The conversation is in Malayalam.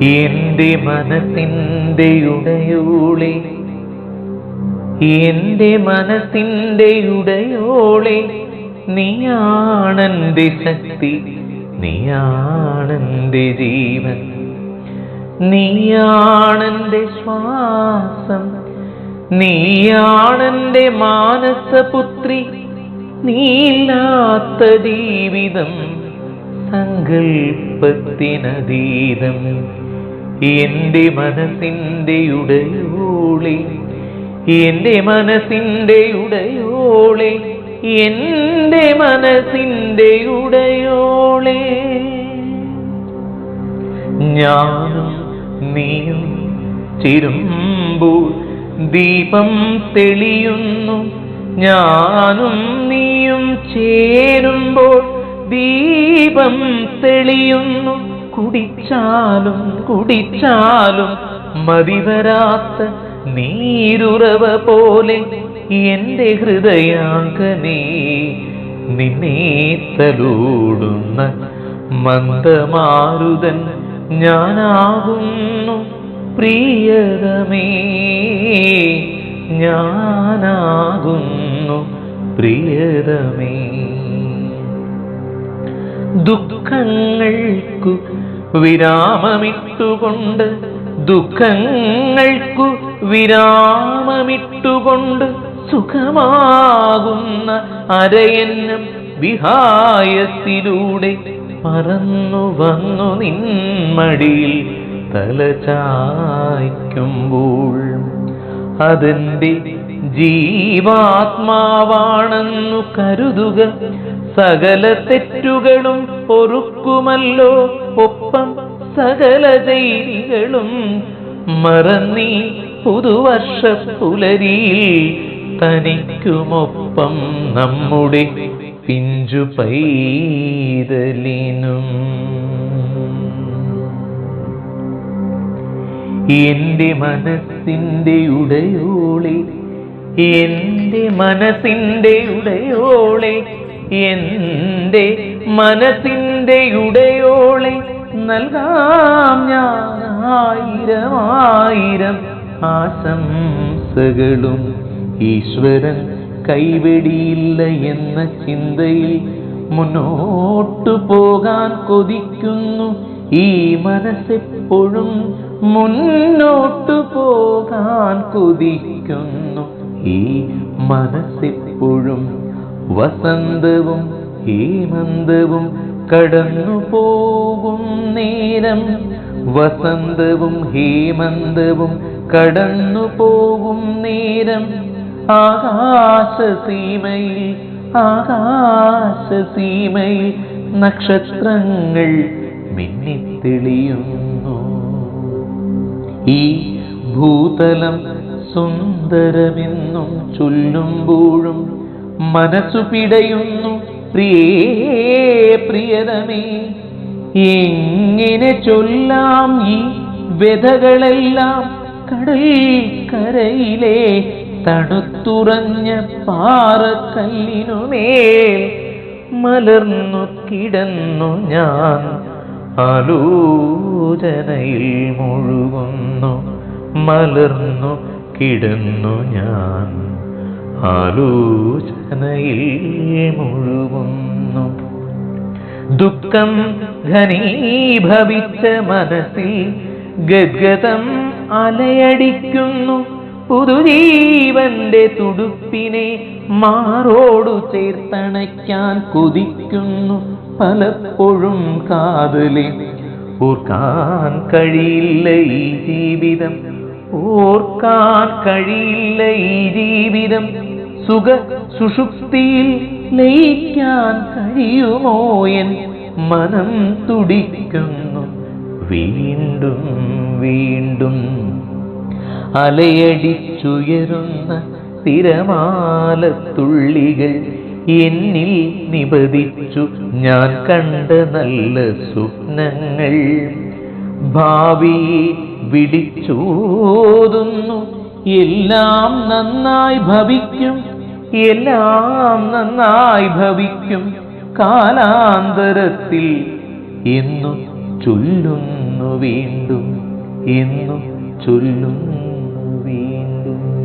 എന്റെ മനസ്സിന്റെ ഉടയോളെ എന്റെ മനസ്സിന്റെ ഉടയോളെ നീയാണെന്റെ ശക്തി നീയാണെന്റെ ജീവൻ നീയാണെന്റെ ശ്വാസം നീയാണെന്റെ മാനസപുത്രി നീയില്ലാത്ത ജീവിതം സങ്കൽപ്പത്തിനതീതം. എന്റെ മനസ്സിന്റെ ഉടയോളെ എന്റെ മനസ്സിന്റെ ഉടയോളെ എന്റെ മനസ്സിന്റെ ഉടയോളെ. ഞാനും നീയും ചിരുമ്പൂർ ദീപം തെളിയുന്നു. ഞാനും നീയും ചേരുമ്പോൾ ദീപം തെളിയുന്നു. കുടിച്ചാലും കുടിച്ചാലും മതിവരാത്ത നീരുറവ പോലെ എന്റെ ഹൃദയാങ്കനേ നിന്നെ തലൂടുന്ന മന്ദമാരുതൻ ഞാനാകുന്നു പ്രിയതമേ. ഞാനാകുന്നു പ്രിയതമേ. ദുഃഖങ്ങൾക്കു വിരാമമിട്ടുകൊണ്ട് ദുഃഖങ്ങൾക്കു വിരാമമിട്ടുകൊണ്ട് സുഖമാകുന്ന അരയന്നം വിഹായത്തിലൂടെ പറന്നു വന്നു നിന്മടിയിൽ തലചായ്ക്കുമ്പോൾ അതെന്റെ ജീവാത്മാവാണെന്നു കരുതുക. സകല തെറ്റുകളും പൊറുക്കുമല്ലോ. ഒപ്പം സകല ചെയ്തികളും മറന്നീ പുതുവർഷ പുലരിയിൽ തനിക്കുമൊപ്പം നമ്മുടെ പിഞ്ചു പൈതലിനും. എന്റെ മനസ്സിന്റെ ഉടയോളെ എന്റെ മനസ്സിന്റെ ഉടയോളെ എന്റെ മനസ്സിന്റെ ഉടയോളെ നൽകാം ഞാൻ ആയിരം ആയിരം ആശംസകളും. ഈശ്വരൻ കൈവെടിയില്ല എന്ന ചിന്തയിൽ മുന്നോട്ടു പോകാൻ കൊതിക്കുന്നു. ഈ മനസ്സെപ്പോഴും മുന്നോട്ടു പോകാൻ കുതിക്കുന്നു. ഈ മനസ്സിപ്പോഴും വസന്തവും ഹേമന്തവും കടന്നു പോകും നേരം. വസന്തവും ഹേമന്തവും കടന്നു പോകും നേരം. ആകാശസീമയിൽ ആകാശസീമയിൽ നക്ഷത്രങ്ങൾ മിന്നിത്തെളിയുന്നു. ഈ ഭൂതലം സുന്ദരമെന്നും ചൊല്ലുമ്പോഴും മനസ്സു പിടയുന്നു. പ്രിയേ പ്രിയതമേ എങ്ങനെ ചൊല്ലാം ഈ വ്യഥകളെല്ലാം കടൽ കരയിലെ തണുത്തുറഞ്ഞ പാറക്കല്ലിനുമേൽ മലർന്നു കിടന്നു ഞാൻ. ആലോചനയിൽ മുഴുകുന്നു മലർന്നു കിടന്നു ഞാൻ. ആലോചനയിൽ മുഴുകുന്നു. ദുഃഖം ഘനീഭവിച്ച മനസ്സിൽ ഗദ്ഗതം അലയടിക്കുന്നു. പുതുജീവന്റെ തുടുപ്പിനെ മാറോടു ചേർത്തണയ്ക്കാൻ കൊതിക്കുന്നു. പലപ്പോഴും കാതലെ ഓർക്കാൻ കഴിയില്ല ഈ ജീവിതം. ഓർക്കാൻ കഴിയില്ല ഈ ജീവിതം. സുഖ സുഷുപ്തിയിൽ ലയിക്കാൻ കഴിയുമോ എൻ മനം തുടിക്കുന്നു. വീണ്ടും വീണ്ടും അലയടിച്ചുയരുന്ന തിരമാലത്തുള്ളികൾ എന്നിൽ നിപതിച്ചു ഞാൻ കണ്ട നല്ല സ്വപ്നങ്ങൾ ഭാവിയെ വിളിച്ചോതുന്നു. എല്ലാം നന്നായി ഭവിക്കും. എല്ലാം നന്നായി ഭവിക്കും. കാലാന്തരത്തിൽ എന്നു ചൊല്ലുന്നു വീണ്ടും. എന്നു ചൊല്ലുന്നു വീണ്ടും.